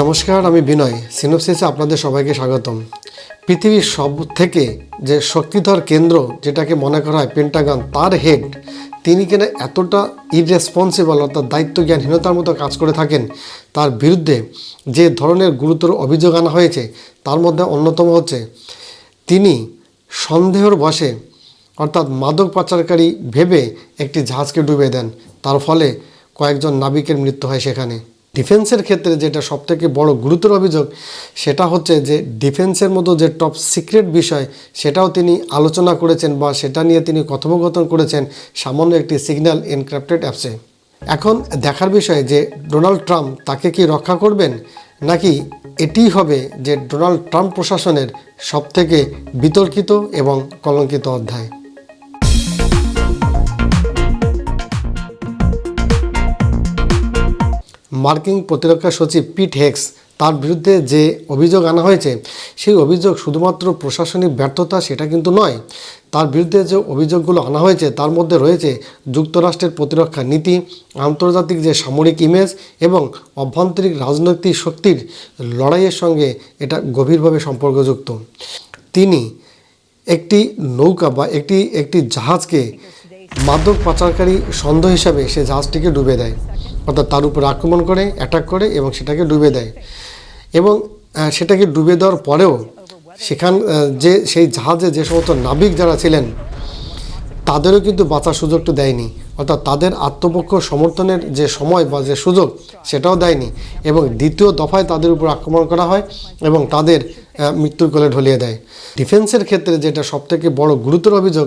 নমস্কার, আমি বিনয়। সিনোপসিসে আপনাদের সবাইকে স্বাগতম। পৃথিবীর সব থেকে যে শক্তিধর কেন্দ্র যেটাকে মনে করা হয় পেন্টাগন তার হেড তিনি কিনা এতটা ইররেসপন্সিবল অর্থাৎ দায়িত্ব জ্ঞানহীনতার মতো কাজ করে থাকেন, তার বিরুদ্ধে যে ধরনের গুরুতর অভিযোগ আনা হয়েছে, তার মধ্যে অন্যতম হচ্ছে, তিনি সন্দেহর বশে অর্থাৎ মাদক পাচারকারী ভেবে একটি জাহাজকে ডুবে দেন। তার ফলে কয়েকজন নাবিকের মৃত্যু হয় সেখানে। ডিফেন্সের ক্ষেত্রে যেটা সবথেকে বড় গুরুতর অভিযোগ, সেটা হচ্ছে যে ডিফেন্সের মতো যে টপ সিক্রেট বিষয়, সেটাও তিনি আলোচনা করেছেন বা সেটা নিয়ে তিনি কথোপকথন করেছেন সামান্য একটি সিগন্যাল এনক্রাপ্টেড অ্যাপসে এখন দেখার বিষয় যে ডোনাল্ড ট্রাম্প তাকে কি রক্ষা করবেন, নাকি এটিই হবে যে ডোনাল্ড ট্রাম্প প্রশাসনের সবথেকে বিতর্কিত এবং কলঙ্কিত অধ্যায়? মার্কিন প্রতিরক্ষা সচিব পিট হেক্স তার বিরুদ্ধে যে অভিযোগ আনা হয়েছে, সেই অভিযোগ শুধুমাত্র প্রশাসনিক ব্যর্থতা সেটা কিন্তু নয়। তার বিরুদ্ধে যে অভিযোগগুলো আনা হয়েছে, তার মধ্যে রয়েছে যুক্তরাষ্ট্রের প্রতিরক্ষা নীতি, আন্তর্জাতিক যে সামরিক ইমেজ এবং অভ্যন্তরীণ রাজনৈতিক শক্তির লড়াইয়ের সঙ্গে এটা গভীরভাবে সম্পর্কযুক্ত। তিনি একটি নৌকা বা একটি একটি জাহাজকে মাদক পাচারকারী সন্দেহ হিসাবে সে জাহাজটিকে ডুবে দেয়। অর্থাৎ তার উপর আক্রমণ করে অ্যাটাক করে এবং সেটাকে ডুবে দেয়। এবং সেটাকে ডুবে দেওয়ার পরেও সেখান যে, সেই জাহাজে যে সমস্ত নাবিক যারা ছিলেন, তাদেরও কিন্তু বাঁচার সুযোগটা দেয়নি। অর্থাৎ তাদের আত্মপক্ষ সমর্থনের যে সময় বা যে সুযোগ, সেটাও দেয়নি। এবং দ্বিতীয় দফায় তাদের উপর আক্রমণ করা হয় এবং তাদের মৃত্যুর কোলে ঢলিয়ে দেয়। ডিফেন্সের ক্ষেত্রে যেটা সবথেকে বড় গুরুতর অভিযোগ,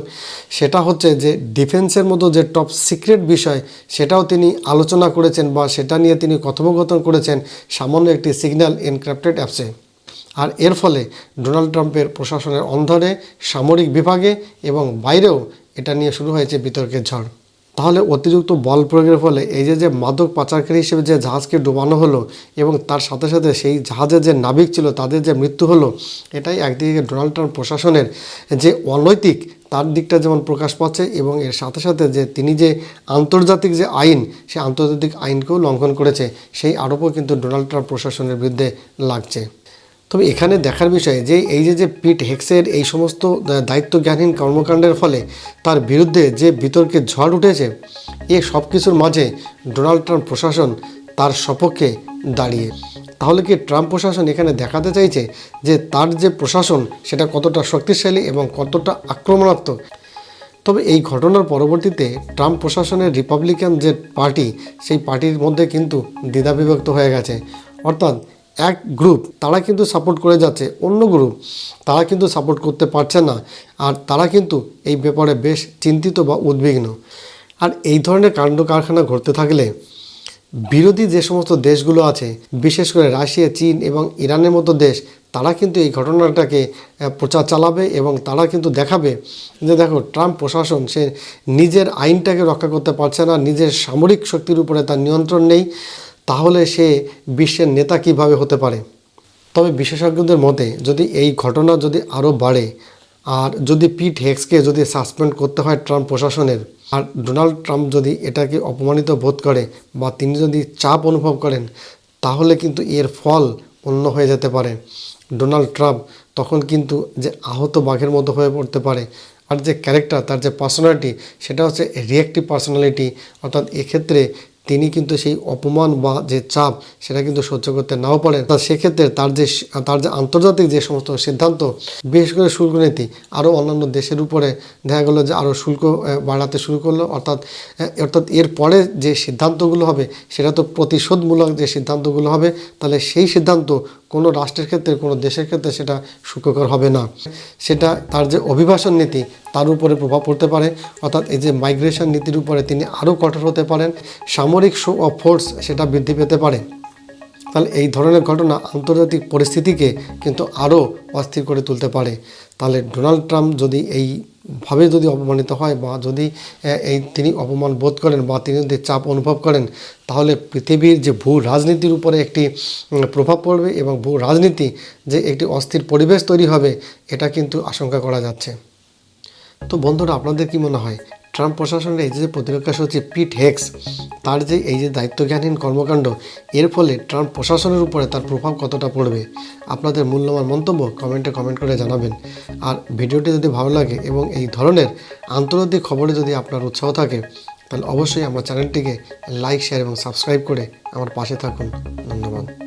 সেটা হচ্ছে যে ডিফেন্সের মতো যে টপ সিক্রেট বিষয়, সেটাও তিনি আলোচনা করেছেন বা সেটা নিয়ে তিনি কথোপকথন করেছেন সামান্য একটি সিগন্যাল এনক্রাপ্টেড অ্যাপসে আর এর ফলে ডোনাল্ড ট্রাম্পের প্রশাসনের অন্ধরে সামরিক বিভাগে এবং বাইরেও এটা নিয়ে শুরু হয়েছে বিতর্কের ঝড়। তাহলে অতিরিক্ত বল প্রয়োগের ফলে এই যে যে মাদক পাচারকারী হিসেবে যে জাহাজকে ডুবানো হলো এবং তার সাথে সাথে সেই জাহাজের যে নাবিক ছিল, তাদের যে মৃত্যু হলো, এটাই একদিকে ডোনাল্ড ট্রাম্প প্রশাসনের যে অনৈতিক তার দিকটা যেমন প্রকাশ পাচ্ছে এবং এর সাথে সাথে যে তিনি যে আন্তর্জাতিক যে আইন, সেই আন্তর্জাতিক আইনকেও লঙ্ঘন করেছে, সেই আরোপও কিন্তু ডোনাল্ড ট্রাম্প প্রশাসনের বিরুদ্ধে লাগছে। তবে এখানে দেখার বিষয় যে এই যে যে পিট হেক্সের এই সমস্ত দায়িত্বজ্ঞানহীন কর্মকাণ্ডের ফলে তার বিরুদ্ধে যে বিতর্কের ঝড় উঠেছে, এ সব কিছুর মাঝে ডোনাল্ড ট্রাম্প প্রশাসন তার সপক্ষে দাঁড়িয়ে। তাহলে কি ট্রাম্প প্রশাসন এখানে দেখাতে চাইছে যে তার যে প্রশাসন, সেটা কতটা শক্তিশালী এবং কতটা আক্রমণাত্মক? তবে এই ঘটনার পরবর্তীতে ট্রাম্প প্রশাসনের রিপাবলিকান যে পার্টি, সেই পার্টির মধ্যে কিন্তু দ্বিধাবিভক্ত হয়ে গেছে। অর্থাৎ এক গ্রুপ তারা কিন্তু সাপোর্ট করে যাচ্ছে। অন্য গ্রুপ তারা কিন্তু সাপোর্ট করতে পারছে না। আর তারা কিন্তু এই ব্যাপারে বেশ চিন্তিত বা উদ্বিগ্ন। আর এই ধরনের কাণ্ড কারখানা ঘটতে থাকলে বিরোধী যে সমস্ত দেশগুলো আছে, বিশেষ করে রাশিয়া, চীন এবং ইরানের মতো দেশ, তারা কিন্তু এই ঘটনাটাকে প্রচার চালাবে এবং তারা কিন্তু দেখাবে যে দেখো, ট্রাম্প প্রশাসন, সে নিজের আইনটাকে রক্ষা করতে পারছে না, নিজের সামরিক শক্তির উপরে তার নিয়ন্ত্রণ নেই। তাহলে সে বিশ্বের নেতা কীভাবে হতে পারে? তবে বিশেষজ্ঞদের মতে, যদি এই ঘটনা যদি আরও বাড়ে, আর যদি পিট হেক্সকে যদি সাসপেন্ড করতে হয় ট্রাম্প প্রশাসনের, আর ডোনাল্ড ট্রাম্প যদি এটাকে অপমানিত বোধ করে বা তিনি যদি চাপ অনুভব করেন, তাহলে কিন্তু এর ফল অন্য হয়ে যেতে পারে। ডোনাল্ড ট্রাম্প তখন কিন্তু যে আহত বাঘের মতো হয়ে পড়তে পারে, আর যে ক্যারেক্টার, তার যে পার্সোনালিটি সেটা হচ্ছে রিয়াক্টিভ পার্সোনালিটি অর্থাৎ এক্ষেত্রে তিনি কিন্তু সেই অপমান বা যে চাপ সেটা কিন্তু সহ্য করতে নাও পারেন। তা সেক্ষেত্রে তার যে তার যে আন্তর্জাতিক যে সমস্ত সিদ্ধান্ত, বিশেষ করে শুল্ক নীতি, আরও অন্যান্য দেশের উপরে দেখা গেলো যে আরও শুল্ক বাড়াতে শুরু করল। অর্থাৎ অর্থাৎ এর পরে যে সিদ্ধান্তগুলো হবে, সেটা তো প্রতিশোধমূলক যে সিদ্ধান্তগুলো হবে, তাহলে সেই সিদ্ধান্ত কোনো রাষ্ট্রের ক্ষেত্রে, কোনো দেশের ক্ষেত্রে সেটা সুখকর হবে না। সেটা তার যে অভিবাসন নীতি, তার উপরে প্রভাব পড়তে পারে। অর্থাৎ এই যে মাইগ্রেশন নীতির উপরে তিনি আরও কঠোর হতে পারেন। সামরিক শো অফ ফোর্স সেটা বৃদ্ধি পেতে পারে। তাহলে এই ধরনের ঘটনা আন্তর্জাতিক পরিস্থিতিকে কিন্তু আরও অস্থির করে তুলতে পারে। তাহলে ডোনাল্ড ট্রাম্প যদি এইভাবে যদি অপমানিত হয় বা যদি এই তিনি অপমান বোধ করেন বা তিনি যদি চাপ অনুভব করেন, তাহলে পৃথিবীর যে ভূ রাজনীতির উপরে একটি প্রভাব পড়বে এবং ভূ রাজনীতি যে একটি অস্থির পরিবেশ তৈরি হবে, এটা কিন্তু আশঙ্কা করা যাচ্ছে। তো বন্ধুরা, আপনাদের কি মনে হয়? ট্রাম্প প্রশাসনের এই যে প্রতিরক্ষা সচিব পিট হেক্স, তার যে এই যে দায়িত্বজ্ঞানহীন কর্মকাণ্ড, এর ফলে ট্রাম্প প্রশাসনের উপরে তার প্রভাব কতটা পড়বে? আপনাদের মূল্যবান মন্তব্য কমেন্টে কমেন্ট করে জানাবেন। আর ভিডিওটি যদি ভালো লাগে এবং এই ধরনের আন্তর্জাতিক খবরে যদি আপনার উৎসাহ থাকে, তাহলে অবশ্যই আমার চ্যানেলটিকে লাইক, শেয়ার এবং সাবস্ক্রাইব করে আমার পাশে থাকুন। ধন্যবাদ।